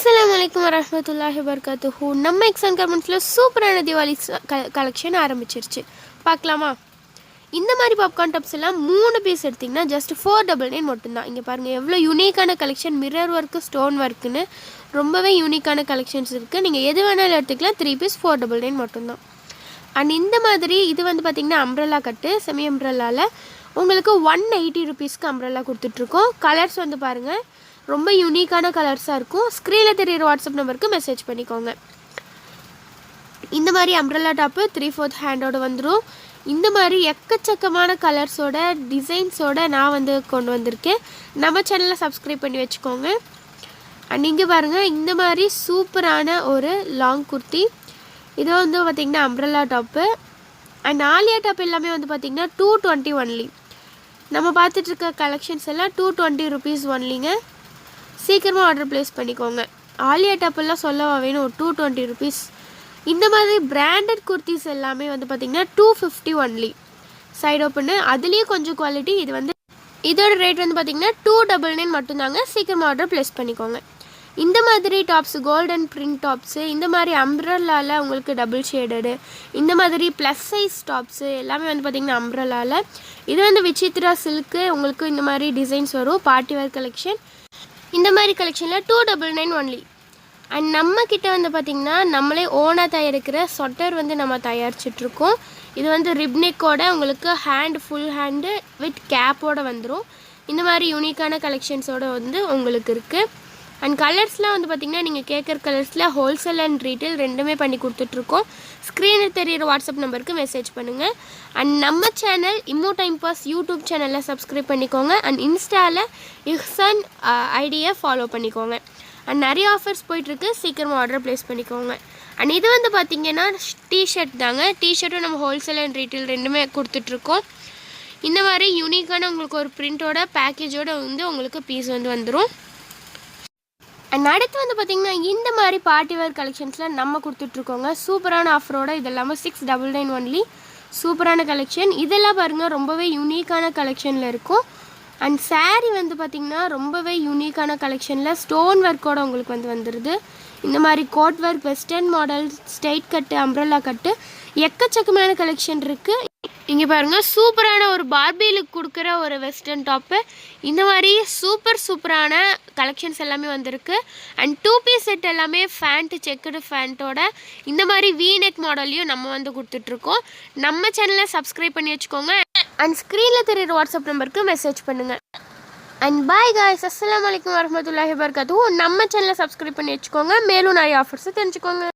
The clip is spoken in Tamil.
அஸ்லாம் வலைக்கம் வரமத்துல்லாஹி வபரகாத்துஹு. நம்ம எக்ஸான் கார்மெண்ட்ஸில் சூப்பரான தீபாவளி கலெக்ஷன் ஆரம்பிச்சிருச்சு. பார்க்கலாமா? இந்த மாதிரி பாப்கார்ன் டாப்ஸ் எல்லாம் மூணு பீஸ் எடுத்திங்கன்னா ஜஸ்ட் ஃபோர் டபுள் நைன் மட்டும்தான். இங்கே பாருங்கள் எவ்வளோ யூனிக்கான கலெக்ஷன் மிரர் ஒர்க்கு ஸ்டோன் ஒர்க்குன்னு ரொம்பவே யூனிக்கான கலெக்ஷன்ஸ் இருக்குது நீங்கள் எது வேணாலும் எடுத்துக்கலாம். Three piece four double nine மட்டும்தான். அண்ட் இந்த மாதிரி இது வந்து பார்த்திங்கன்னா அம்ரல்லா கட்டு செமி அம்ரல்லாவில் உங்களுக்கு ஒன் எயிட்டி ருபீஸ்க்கு அம்ரல்லா கொடுத்துட்ருக்கோம் கலர்ஸ் வந்து பாருங்கள் ரொம்ப யூனிக்கான கலர்ஸாக இருக்கும். ஸ்க்ரீனில் தெரிகிற வாட்ஸ்அப் நம்பருக்கு மெசேஜ் பண்ணிக்கோங்க. இந்த மாதிரி அம்ப்ரல்லா டாப்பு த்ரீ ஃபோர்த் ஹேண்டோட வந்துடும் இந்த மாதிரி எக்கச்சக்கமான கலர்ஸோட டிசைன்ஸோட நான் வந்து கொண்டு வந்திருக்கேன். நம்ம சேனலை சப்ஸ்கிரைப் பண்ணி வச்சுக்கோங்க. அண்ட் இங்கே பாருங்கள் இந்த மாதிரி சூப்பரான ஒரு லாங் குர்த்தி இது வந்து பார்த்திங்கன்னா umbrella top and Alia top எல்லாமே வந்து பார்த்திங்கன்னா டூ டுவெண்ட்டி ஒன்லி நம்ம பார்த்துட்ருக்க கலெக்ஷன்ஸ் எல்லாம் டூ டுவெண்ட்டி ருபீஸ் ஒன்லிங்க சீக்கிரமாக ஆர்டர் ப்ளேஸ் பண்ணிக்கோங்க. ஆலியா டப்பெல்லாம் சொல்லவா வேணும்? டூ டுவெண்ட்டி ருபீஸ் இந்த மாதிரி பிராண்டட் குர்த்திஸ் எல்லாமே வந்து பார்த்திங்கன்னா two fifty only side open அதுலேயும் கொஞ்சம் குவாலிட்டி இது வந்து இதோட ரேட் வந்து பார்த்திங்கன்னா டூ டபுள் நைன் மட்டும்தாங்க. சீக்கிரமாக ஆர்டர் ப்ளேஸ் பண்ணிக்கோங்க. இந்த மாதிரி டாப்ஸ் கோல்டன் பிரிண்ட் டாப்ஸு இந்த மாதிரி அம்ப்ரல்லாவில் உங்களுக்கு டபுள் ஷேடடு இந்த மாதிரி ப்ளஸ் சைஸ் டாப்ஸு எல்லாமே வந்து பார்த்திங்கன்னா அம்ப்ரல்லாவில் இது வந்து விசித்ரா சில்க்கு உங்களுக்கு இந்த மாதிரி டிசைன்ஸ் வரும். பார்ட்டி வேர் கலெக்ஷன் இந்த மாதிரி கலெக்ஷனில் two double nine only and நம்மக்கிட்ட வந்து பார்த்திங்கன்னா நம்மளே ஓனாக தயாரிக்கிற சொட்டர் வந்து நம்ம தயாரிச்சிட்ருக்கோம் இது வந்து ரிப்னிக்கோட உங்களுக்கு ஹேண்ட் ஃபுல் ஹேண்டு வித் கேப்போடு வந்துடும் இந்த மாதிரி யூனிக்கான கலெக்ஷன்ஸோட வந்து உங்களுக்கு இருக்குது அண்ட் கலர்ஸ்லாம் வந்து பார்த்திங்கன்னா நீங்கள் கேட்குற கலர்ஸில் ஹோல்சேல் அண்ட் ரீட்டைல் ரெண்டுமே பண்ணி கொடுத்துட்ருக்கோம். ஸ்க்ரீனில் தெரியிற வாட்ஸ்அப் நம்பருக்கு மெசேஜ் பண்ணுங்கள் அண்ட் நம்ம சேனல் இம்மோ டைம் பாஸ் யூடியூப் சேனலில் சப்ஸ்கிரைப் பண்ணிக்கோங்க. அண்ட் இன்ஸ்டாவில் இஹ்சன் ஐடியை ஃபாலோ பண்ணிக்கோங்க. அண்ட் நிறைய ஆஃபர்ஸ் போயிட்டுருக்கு சீக்கிரமாக ஆர்டர் ப்ளேஸ் பண்ணிக்கோங்க. அண்ட் இது வந்து பார்த்திங்கன்னா டிஷர்ட் தாங்க. டிஷர்ட்டும் நம்ம ஹோல்சேல் அண்ட் ரீட்டைல் ரெண்டுமே கொடுத்துட்ருக்கோம். இந்த மாதிரி யூனிக்கான உங்களுக்கு ஒரு பிரிண்ட்டோட பேக்கேஜோடு வந்து உங்களுக்கு பீஸ் வந்து வந்துடும் அண்ட் அடுத்து வந்து பார்த்திங்கன்னா இந்த மாதிரி பார்ட்டி வேர் கலெக்ஷன்ஸில் நம்ம கொடுத்துட்ருக்கோங்க. சூப்பரான ஆஃபரோட இது இல்லாமல் சிக்ஸ் டபுள் நைன் ஒன்லி சூப்பரான கலெக்ஷன் இதெல்லாம் பாருங்கள் ரொம்பவே யூனிக்கான கலெக்ஷனில் இருக்கும். அண்ட் சாரீ வந்து பார்த்திங்கன்னா ரொம்பவே யூனிக்கான கலெக்ஷனில் ஸ்டோன் ஒர்க்கோட உங்களுக்கு வந்து வந்துடுது இந்த மாதிரி code work western model straight cut umbrella cut எக்கச்சக்கமான கலெக்ஷன் இருக்குது இங்கே பாருங்கள் சூப்பரான ஒரு பார்பிலுக்கு கொடுக்குற ஒரு வெஸ்டர்ன் டாப்பு இந்த மாதிரி சூப்பர் சூப்பரான கலெக்ஷன்ஸ் எல்லாமே வந்திருக்கு. அண்ட் டூ பீஸ் செட் எல்லாமே ஃபேண்ட்டு செக்குடு ஃபேண்ட்டோட இந்த மாதிரி வீ நெக் மாடல்லையும் நம்ம வந்து கொடுத்துட்ருக்கோம். நம்ம சேனலை சப்ஸ்கிரைப் பண்ணி வச்சுக்கோங்க. அண்ட் ஸ்க்ரீனில் தெரியுற வாட்ஸ்அப் நம்பருக்கு மெசேஜ் பண்ணுங்கள் அண்ட் பாய் காய்ஸ் அஸ்லாம் வலைக்கம் வரமத்துல்லாஹி வர்கத்தும் நம்ம சேனலை சப்ஸ்கிரைப் பண்ணி வச்சுக்கோங்க. மேலும் நிறைய ஆஃபர்ஸை தெரிஞ்சுக்கோங்க.